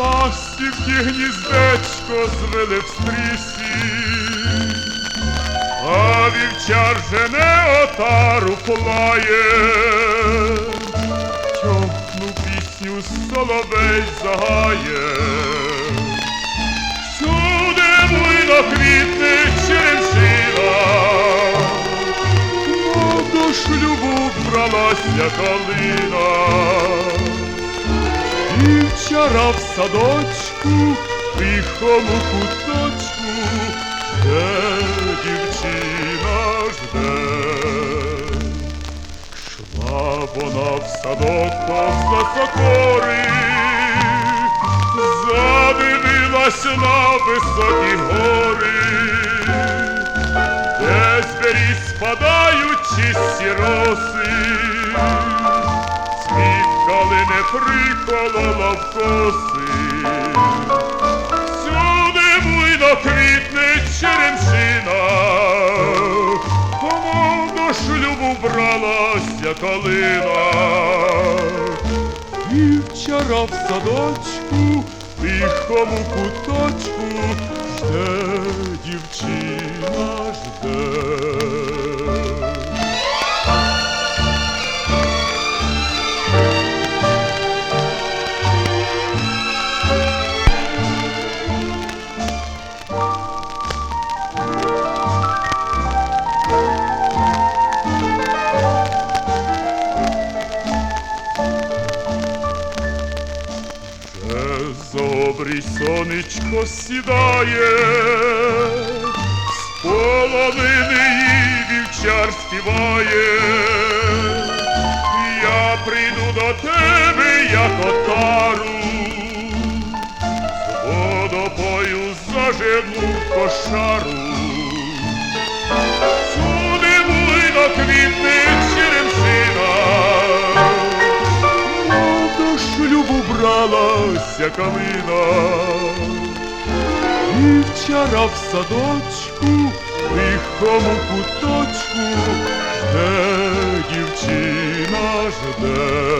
ластівки гніздечко звели в стрісі, а вівчар жене отару плає, тьохну пісню соловей загає. Всюди буйно квітне черемшина, мов до шлюбу бралася калина. І вчора в садочку, тихому куточку, де дівчина жде. Шла вона в садок повз сокори, задивилась на високі гори, де з беріз спадають Світ калини приколола в коси, всюди буйно квітне черемшина, тому до шлюбу бралася калина. І вчора в садочку, тихому куточку, жде дівчина жде. Сонечко сідає, з половини її вівчар співає. Я прийду до тебе, як отару, з водопою зажену кошару. Бралася калина. І вчора в садочку, в тихому куточку, де дівчина жде.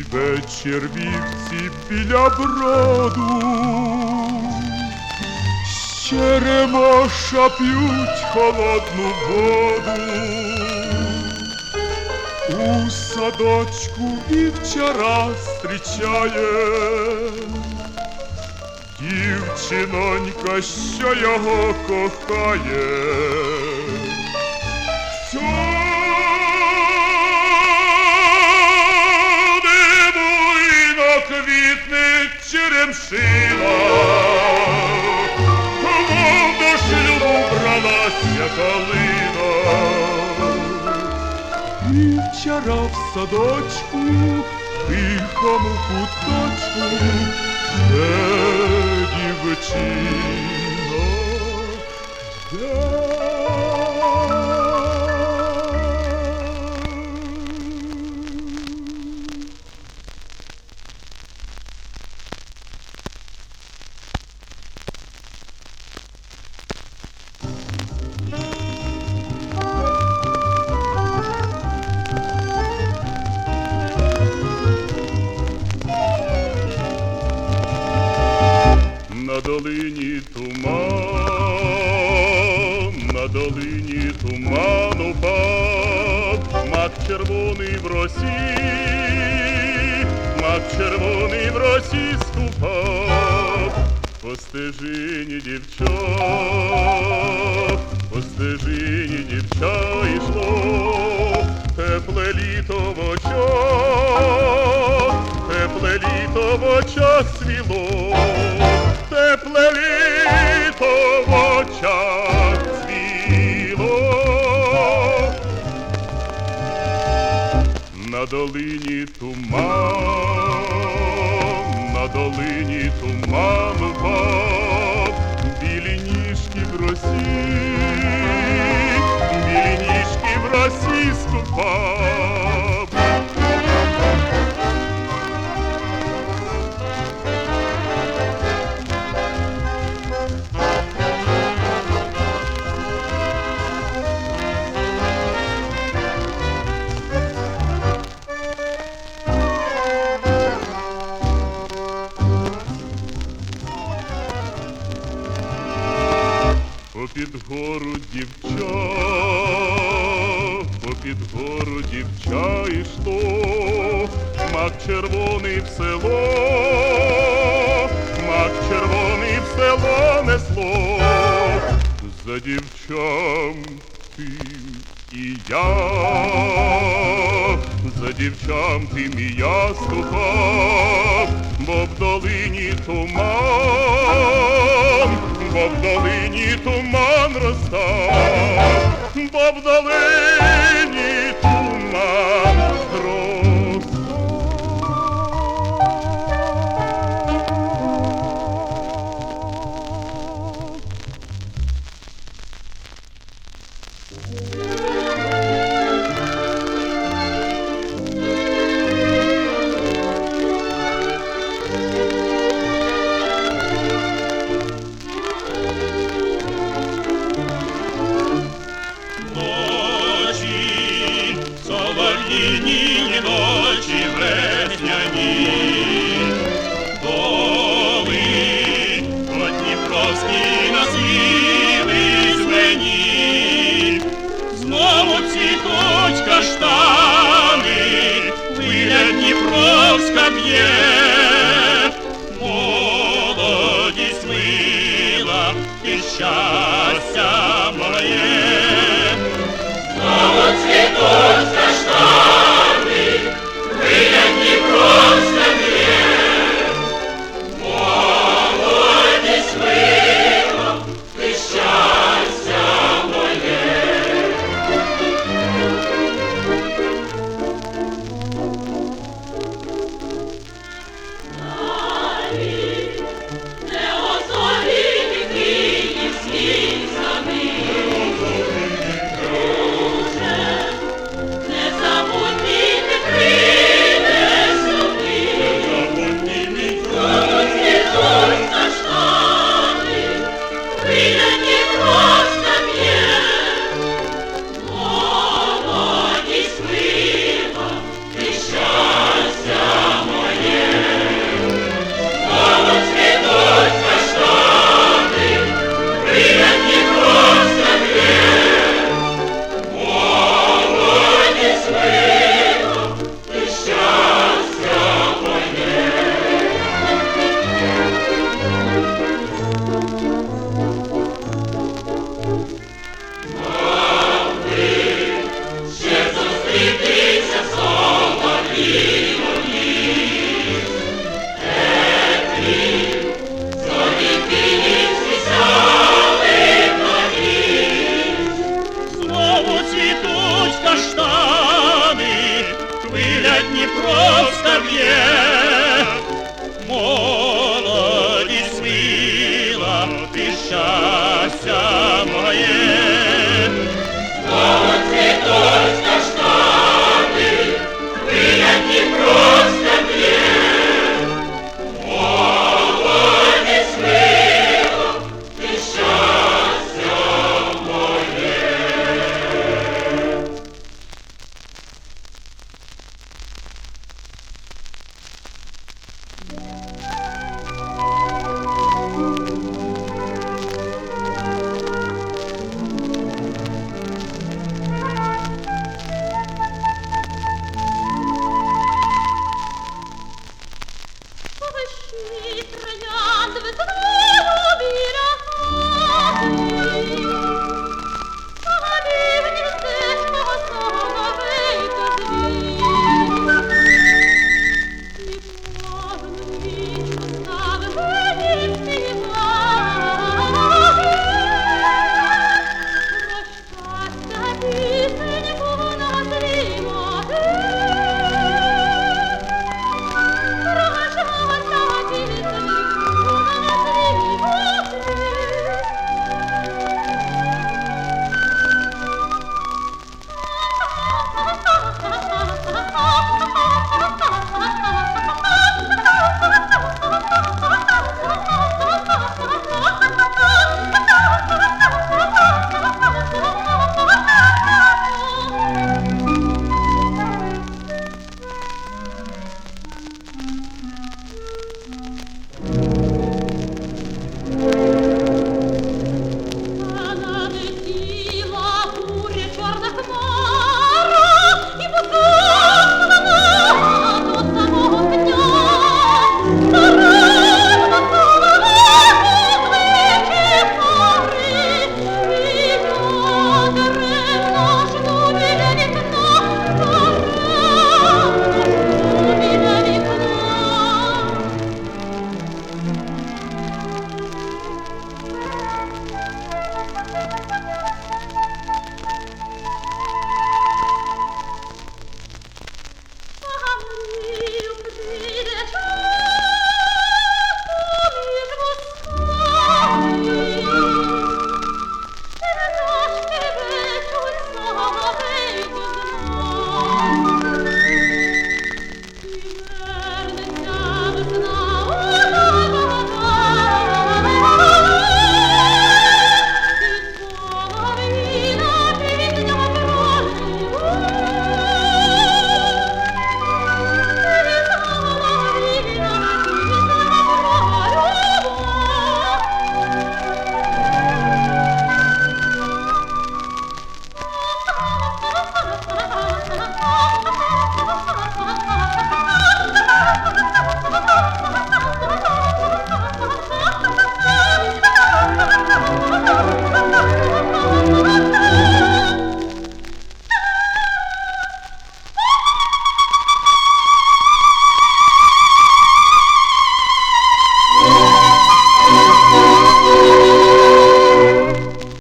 Усі вечір вівці біля броду, з черемоша п'ють холодну воду. У садочку вівчара зустрічає дівчинонька, що його кохає. Квітне черемшина, Мов до шлюбу бралася калина. І вчора в садочку, тихому куточку, де дівчина, жде. На долині туман, на долині туман упав, мак червоний в росі, мак червоний в росі ступав, по стежині дівчат, по стежині дівча йшло, тепле літо в очах, тепле літо в очах свіло, тепле літо в очах цвіло, на долині туман, на долині туман упав, білі ніжки в росі, білі ніжки в росі скупав. Мак червоний в село, мак червоний в село несло, за дівчам тим і я, за дівчам тим і я ступав, бо в долині туман, бо в долині туман розстав, бо в долині yeah.